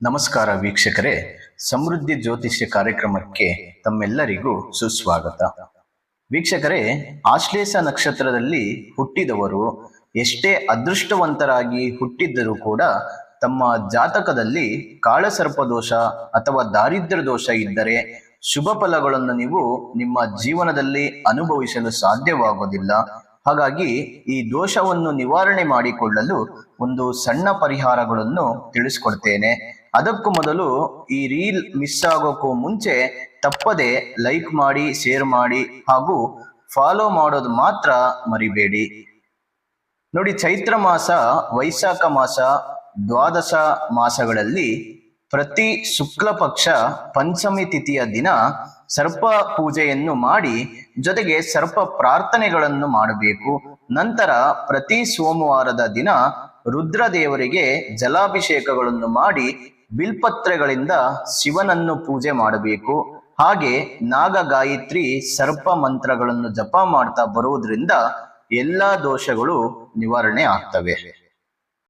ನಮಸ್ಕಾರ ವೀಕ್ಷಕರೇ, ಸಮೃದ್ಧಿ ಜ್ಯೋತಿಷ್ಯ ಕಾರ್ಯಕ್ರಮಕ್ಕೆ ತಮ್ಮೆಲ್ಲರಿಗೂ ಸುಸ್ವಾಗತ. ವೀಕ್ಷಕರೇ, ಆಶ್ಲೇಷ ನಕ್ಷತ್ರದಲ್ಲಿ ಹುಟ್ಟಿದವರು ಎಷ್ಟೇ ಅದೃಷ್ಟವಂತರಾಗಿ ಹುಟ್ಟಿದ್ದರೂ ಕೂಡ ತಮ್ಮ ಜಾತಕದಲ್ಲಿ ಕಾಳಸರ್ಪ ದೋಷ ಅಥವಾ ದಾರಿದ್ರ್ಯ ದೋಷ ಇದ್ದರೆ ಶುಭ ಫಲಗಳನ್ನು ನೀವು ನಿಮ್ಮ ಜೀವನದಲ್ಲಿ ಅನುಭವಿಸಲು ಸಾಧ್ಯವಾಗುವುದಿಲ್ಲ ಹಾಗಾಗಿ ಈ ದೋಷವನ್ನು ನಿವಾರಣೆ ಮಾಡಿಕೊಳ್ಳಲು ಒಂದು ಸಣ್ಣ ಪರಿಹಾರಗಳನ್ನು ತಿಳಿಸ್ಕೊಡ್ತೇನೆ. ಅದಕ್ಕೂ ಮೊದಲು ಈ ರೀಲ್ ಮಿಸ್ ಆಗೋಕ್ಕೂ ಮುಂಚೆ ತಪ್ಪದೆ ಲೈಕ್ ಮಾಡಿ, ಶೇರ್ ಮಾಡಿ ಹಾಗೂ ಫಾಲೋ ಮಾಡೋದು ಮಾತ್ರ ಮರಿಬೇಡಿ. ನೋಡಿ, ಚೈತ್ರ ಮಾಸ, ವೈಶಾಖ ಮಾಸ, ದ್ವಾದಶ ಮಾಸಗಳಲ್ಲಿ ಪ್ರತಿ ಶುಕ್ಲ ಪಕ್ಷ ಪಂಚಮಿ ತಿಥಿಯ ದಿನ ಸರ್ಪ ಪೂಜೆಯನ್ನು ಮಾಡಿ ಜೊತೆಗೆ ಸರ್ಪ ಪ್ರಾರ್ಥನೆಗಳನ್ನು ಮಾಡಬೇಕು. ನಂತರ ಪ್ರತಿ ಸೋಮವಾರದ ದಿನ ರುದ್ರದೇವರಿಗೆ ಜಲಾಭಿಷೇಕಗಳನ್ನು ಮಾಡಿ ಬಿಲ್ಪತ್ರೆಗಳಿಂದ ಶಿವನನ್ನು ಪೂಜೆ ಮಾಡಬೇಕು. ಹಾಗೆ ನಾಗ ಗಾಯತ್ರಿ ಸರ್ಪ ಮಂತ್ರಗಳನ್ನು ಜಪ ಮಾಡ್ತಾ ಬರುವುದರಿಂದ ಎಲ್ಲಾ ದೋಷಗಳು ನಿವಾರಣೆ ಆಗ್ತವೆ.